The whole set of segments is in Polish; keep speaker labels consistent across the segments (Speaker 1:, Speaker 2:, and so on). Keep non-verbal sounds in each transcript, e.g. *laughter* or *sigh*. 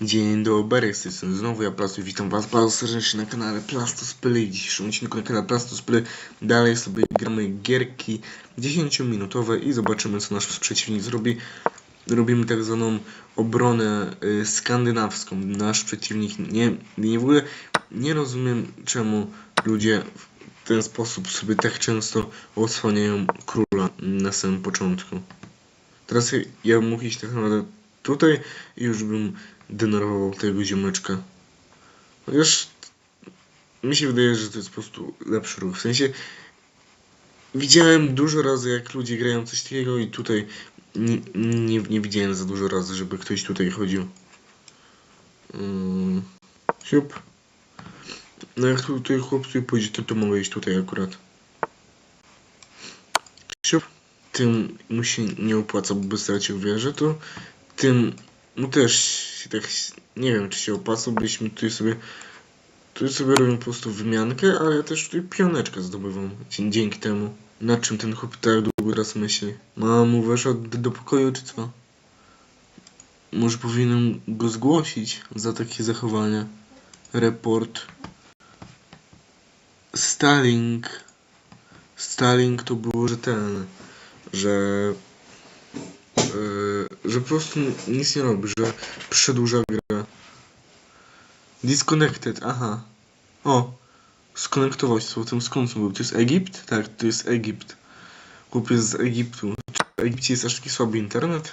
Speaker 1: Dzień dobry, z znowu ja Plastus, witam was bardzo serdecznie na kanale Plastus Play. W dzisiejszym odcinku na kanale Plastus Play dalej sobie gramy gierki 10-minutowe i zobaczymy co nasz przeciwnik zrobi. Robimy tak zwaną obronę y, skandynawską. Nasz przeciwnik nie, nie w ogóle nie rozumiem czemu ludzie w ten sposób sobie tak często osłaniają króla na samym początku. Teraz ja- mógł iść tak naprawdę tutaj i już bym denerwował tego ziomeczka. Chociaż mi się wydaje, że to jest po prostu lepszy ruch. W sensie widziałem dużo razy, jak ludzie grają coś takiego i tutaj nie, nie, nie widziałem za dużo razy, żeby ktoś tutaj chodził. Mm, siup. No jak tu- tutaj chłop tutaj pójdzie, to, to mogę iść tutaj akurat. Siup. Tym mu się nie opłaca, bo by stracił wieżę, to tym no też się tak nie wiem czy się opłaca, byśmy tutaj sobie tutaj sobie robią po prostu wymiankę, ale ja też tutaj pioneczkę zdobywam dzięki temu. Nad czym ten chłop tak długo teraz myśli? Mama mu weszła do, do pokoju czy co? Może powinienem go zgłosić za takie zachowania. Report. Starling. Starling to było, że ten, że Yy, że po prostu nic nie robi, że przedłuża grę. Disconnected, aha. O, skonektował się tym skąd był? To jest Egipt? Tak, to jest Egipt. Chłopiec z Egiptu. Czy w Egipcie jest aż taki słaby internet?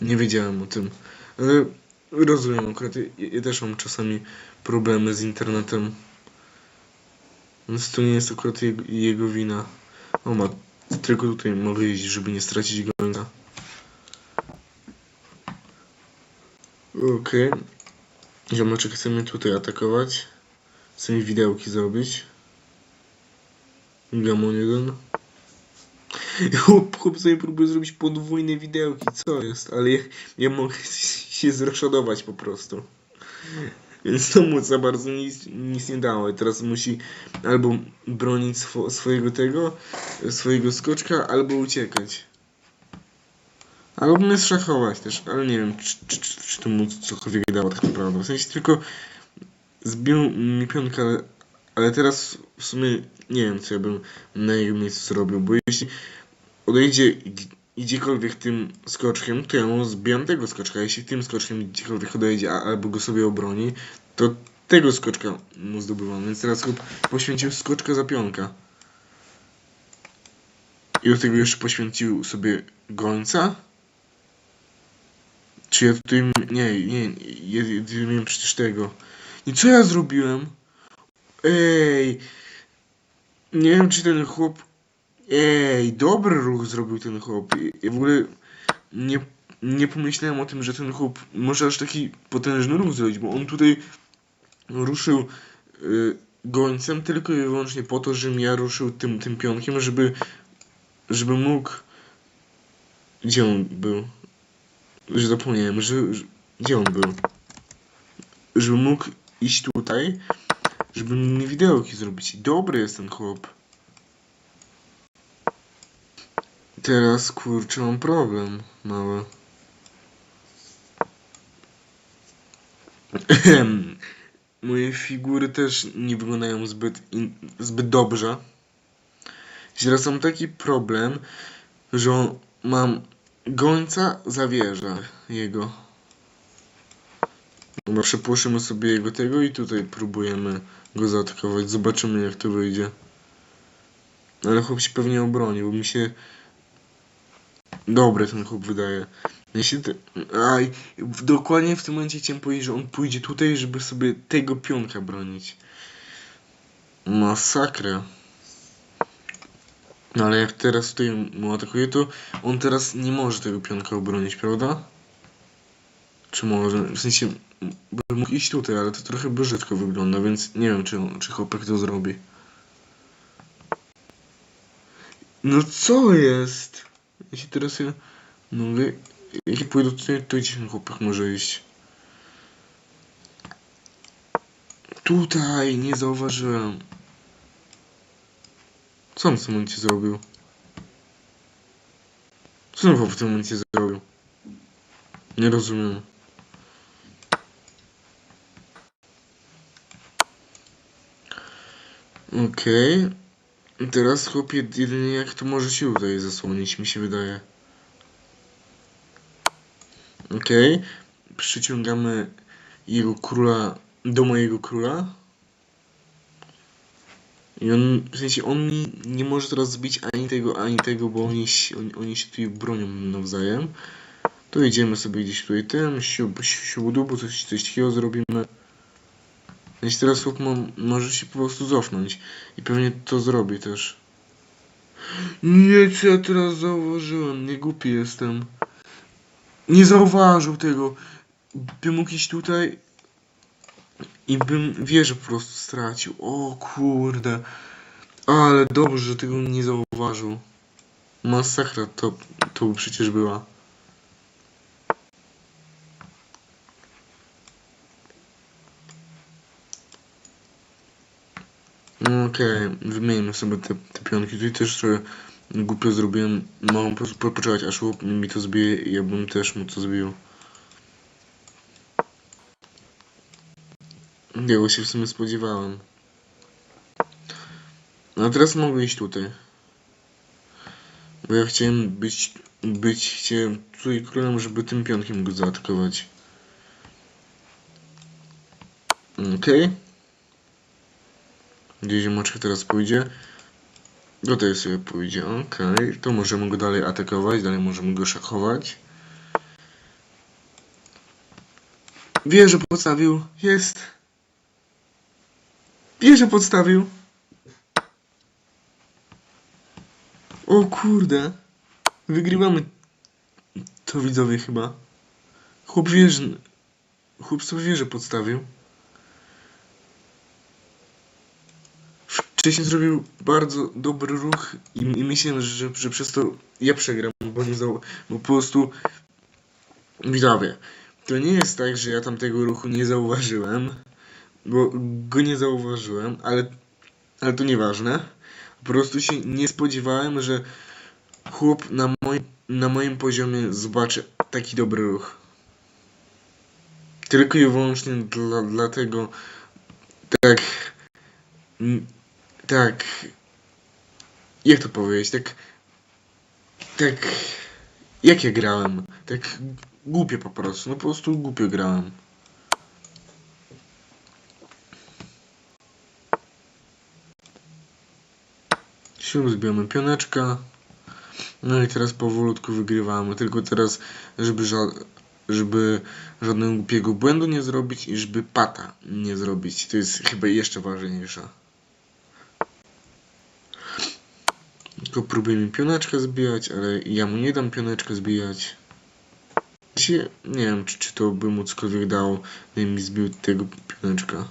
Speaker 1: Nie wiedziałem o tym. Ale rozumiem akurat, ja, ja też mam czasami problemy z internetem. Więc to nie jest akurat jego, jego wina. O ma, tylko tutaj mogę jeździć, żeby nie stracić gońca. Okej. Ziomeczek chce mnie tutaj atakować. Chce mi widełki zrobić. Gamon jeden. Chłop, sobie próbuje zrobić podwójne widełki. Co jest? Ale ja, ja mogę *laughs* się zroszadować po prostu. Więc to mu za bardzo nic, nic nie dało. I teraz musi albo bronić swo, swojego tego, swojego skoczka, albo uciekać. Albo mnie szachować też, ale nie wiem, czy, czy, czy, czy to mu cokolwiek dało tak naprawdę. W sensie tylko zbił mi pionkę, ale, ale teraz w sumie nie wiem, co ja bym na jego miejscu zrobił, bo jeśli odejdzie gdziekolwiek tym skoczkiem, to ja mu zbijam tego skoczka. Jeśli tym skoczkiem gdziekolwiek odejdzie, a, albo go sobie obroni, to tego skoczka mu zdobywam. Więc teraz chłop poświęcił skoczka za pionka. I do tego jeszcze poświęcił sobie gońca. Czy ja tutaj... Nie, nie, miałem przecież tego. I co ja zrobiłem? Ej! Nie wiem, czy ten chłop... Ej, dobry ruch zrobił ten chłop. Ja w ogóle nie, nie pomyślałem o tym, że ten chłop może aż taki potężny ruch zrobić, bo on tutaj ruszył y, gońcem tylko i wyłącznie po to, żebym ja ruszył tym, tym pionkiem, żeby żeby mógł... Gdzie on był? Że zapomniałem, że, że... Gdzie on był? Żeby mógł iść tutaj, żeby mi widełki zrobić. Dobry jest ten chłop. Teraz, kurczę, mam problem mały. *clears throat* Moje figury też nie wyglądają zbyt, zbyt dobrze. I Teraz mam taki problem, że mam gońca za wieżę jego. Dobra, przepłoszymy sobie jego tego i tutaj próbujemy go zaatakować. Zobaczymy jak to wyjdzie. Ale chłop się pewnie obroni, bo mi się... Dobry ten chłop wydaje. Jeśli te... Aj, dokładnie w tym momencie chciałem powiedzieć, że on pójdzie tutaj, żeby sobie tego pionka bronić. Masakra. No ale jak teraz tutaj mu atakuje, to on teraz nie może tego pionka obronić, prawda? Czy może? W sensie, by mógł iść tutaj, ale to trochę brzydko wygląda, więc nie wiem, czy, czy chłopak to zrobi. No co jest? Jeśli teraz ja... No wie- jeśli pójdę tutaj, to gdzie ten chłopak może iść? Tutaj, nie zauważyłem. Co on w tym momencie zrobił? Co on w tym momencie zrobił? Nie rozumiem. Okej. Okay. Teraz chłopie jedynie jak to może się tutaj zasłonić, mi się wydaje. Okej. Okay. Przyciągamy jego króla do mojego króla. I on, w sensie on nie może teraz zbić ani tego, ani tego, bo oni, oni, oni się tutaj bronią nawzajem. To idziemy sobie gdzieś tutaj siub, siubudubu, coś, coś takiego zrobimy. Jeśli teraz chłop mo, może się po prostu cofnąć. I pewnie to zrobi też. Nie, co ja teraz zauważyłem, nie głupi jestem. Nie zauważył tego. Bym mógł iść tutaj i bym wieżę po prostu stracił. O kurde. Ale dobrze, że tego nie zauważył. Masakra to, to przecież była. No Okej, wymieńmy sobie te, te pionki. Tutaj też trochę głupio zrobiłem. Mogę po prostu poczekać, aż mi to zbije i ja bym też mu to zbił. Tego się w sumie spodziewałem. No a teraz mogę iść tutaj. Bo ja chciałem być, być, chciałem tutaj królem, żeby tym pionkiem go zaatakować. Okej. Gdzie ziemoczek teraz pójdzie? Tutaj sobie pójdzie, okej. To możemy go dalej atakować, dalej możemy go szachować. Wieżę podstawił, jest. Wieżę podstawił. O kurde. Wygrywamy to widzowie chyba. Chłop wieży... Chłop sobie wieżę podstawił. Wcześniej zrobił bardzo dobry ruch i, i myślałem, że, że przez to ja przegram, bo nie zau... bo po prostu widzowie, to nie jest tak, że ja tam tego ruchu nie zauważyłem, bo go nie zauważyłem, ale, ale to nieważne. Po prostu się nie spodziewałem, że chłop na moim, na moim poziomie zobaczy taki dobry ruch. Tylko i wyłącznie dla, dlatego tak tak jak to powiedzieć, tak tak jak ja grałem, tak głupio po prostu, no po prostu głupio grałem. Zbijamy pioneczka. No i teraz powolutku wygrywamy. Tylko teraz, żeby, ża- żeby żadnego głupiego błędu nie zrobić i żeby pata nie zrobić. To jest chyba jeszcze ważniejsze. Tylko próbuje mi pioneczkę zbijać, ale ja mu nie dam pioneczkę zbijać. Nie wiem, czy, czy to by mu cokolwiek dało, mi zbił tego pioneczka.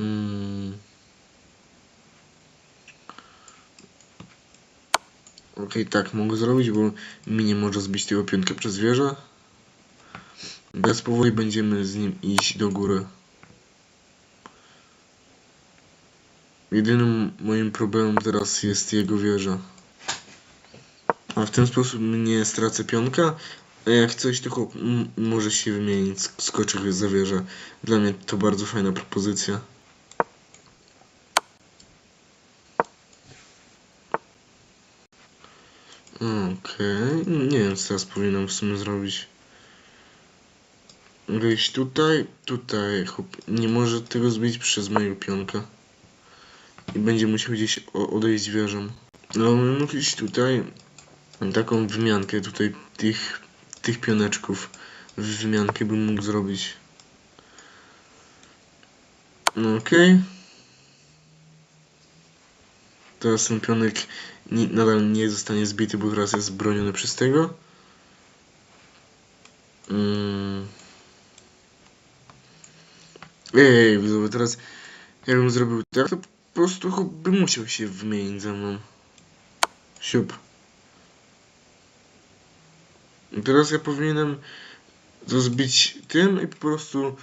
Speaker 1: Mm. Okej, tak mogę zrobić, bo mi nie może zbić tego piątka przez wieżę. Teraz powoli będziemy z nim iść do góry. Jedynym moim problemem teraz jest jego wieża. A w ten sposób nie stracę pionka, a jak coś m- może się wymienić, sk- skoczy za wieżę. Dla mnie to bardzo fajna propozycja. Okej, nie wiem co teraz powinienem w sumie zrobić. Wejść tutaj, tutaj, chłop nie może tego zbić przez mojego pionka. I będzie musiał gdzieś odejść wieżą. No, mógł iść tutaj, taką wymiankę tutaj tych, tych pioneczków. Wymiankę bym mógł zrobić. No okej. Teraz ten pionek nadal nie zostanie zbity, bo teraz jest broniony przez tego. Mm. Ej, widzowie, teraz jakbym zrobił tak, to po prostu by musiał się wymienić ze mną. Siup. I teraz ja powinienem to zbić tym i po prostu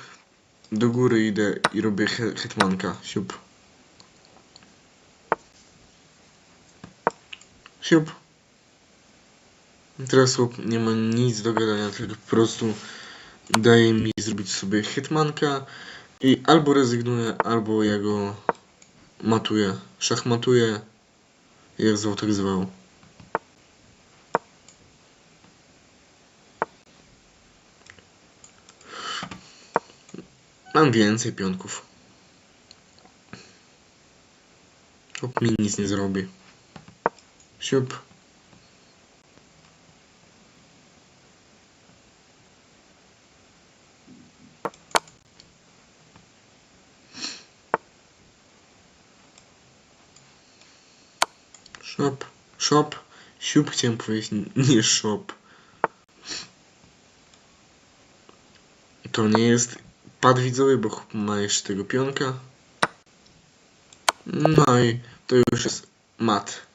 Speaker 1: do góry idę i robię he hetmanka. Siup. Siup. Teraz chłop nie ma nic do gadania, tylko po prostu daje mi zrobić sobie hitmanka i albo rezygnuję, albo ja go matuję, szachmatuję, jak zwał tak zwał. Mam więcej pionków. Chłop mi nic nie zrobi. Siup. Shop, shop, siup chciałem powiedzieć, nie shop. To nie jest pad widzowy, bo ma tego pionka. No i to już jest mat.